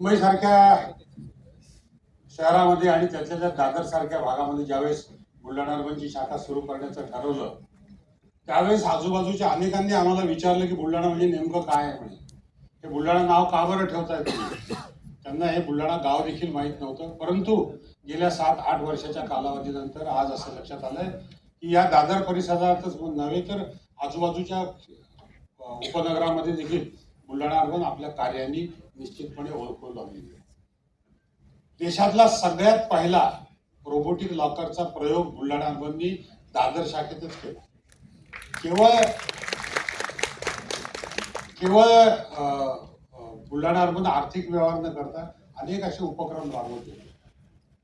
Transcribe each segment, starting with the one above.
मुंबई सारख्या शहरामध्ये आणि त्यातल्या त्या दादर सारख्या भागामध्ये ज्यावेळेस बुलढाणा अर्बनची शाखा सुरू करण्याचं ठरवलं त्यावेळेस आजूबाजूच्या अनेकांनी आम्हाला विचारलं की बुलढाणा म्हणजे नेमकं काय आहे म्हणे. हे बुलढाणा नाव का बरं ठेवताय त्यांना हे बुलढाणा गाव देखील माहीत नव्हतं परंतु गेल्या सात आठ वर्षाच्या कालावधीनंतर आज असं लक्षात आलंय की या दादर परिसरातच नव्हे तर आजूबाजूच्या उपनगरामध्ये देखील बुलढाणा अर्बन आपल्या कार्याने निश्चितपणे ओळखू लागलेली आहे देशातला सगळ्यात पहिला रोबोटिक लॉकरचा प्रयोग बुलढाणा अर्बननी दादर शाखेतच केला. केवळ केवळ बुलढाणा अर्बन आर्थिक व्यवहार न करता अनेक असे उपक्रम राबवते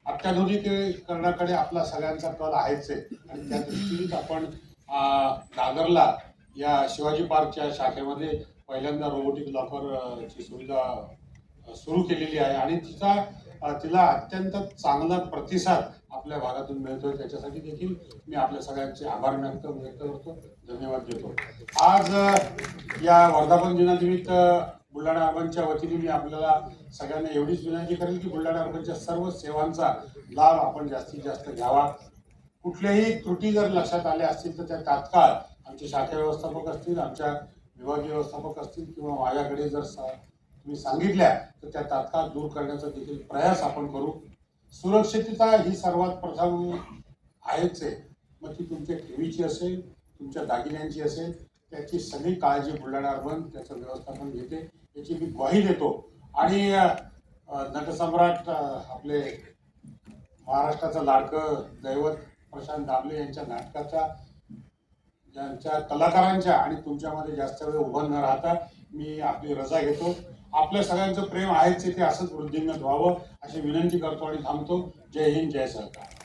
अत्याधुनिकीकरणाकडे आपला सगळ्यांचा कल आहेच आहे. आणि त्या दृष्टीनेच आपण दादरला या शिवाजी पार्कच्या शाखेमध्ये पहिल्यांदा रोबोटिक लॉकर ची सुविधा सुरू केलेली आहे आणि तिचा तिला अत्यंत चांगला प्रतिसाद आपल्या भागातून मिळतोय. त्याच्यासाठी देखील मी आपल्या सगळ्यांचे आभार व्यक्त व्यक्त करतो. धन्यवाद देतो. आज या वर्धापन दिनानिमित्त बुलढाणा अर्बनच्या वतीने मी आपल्याला सगळ्यांना एवढीच विनंती करेल की बुलढाणा अर्बनच्या सर्व सेवांचा लाभ आपण जास्तीत जास्त घ्यावा. कुठल्याही त्रुटी जर लक्षात आल्या असतील तर त्या तात्काळ आमचे शाखा व्यवस्थापक असतील आमच्या विभागीय व्यवस्थापक असतील किंवा माझ्याकडे जर सा- तुम्ही सांगितल्या तर त्या तात्काळ दूर करण्याचा देखील प्रयास आपण करू. सुरक्षितता ही सर्वात प्रथम आहेच आहे. मग ती तुमच्या ठेवीची असेल तुमच्या दागिन्यांची असेल त्याची सगळी काळजी बुलढाणा अर्बन त्याचं व्यवस्थापन घेते. याची मी ग्वाही देतो. आणि नटसम्राट आपले महाराष्ट्राचं लाडकं दैवत प्रशांत दामले यांच्या नाटकाचा ज्यांच्या कलाकारांच्या आणि तुमच्यामध्ये जास्त वेळ उभं न राहता मी आपली रजा घेतो. आपल्या सगळ्यांचं प्रेम आहेच आहे ते असंच वृद्धिंगत व्हावं अशी विनंती करतो आणि थांबतो. जय हिंद जय सरकार.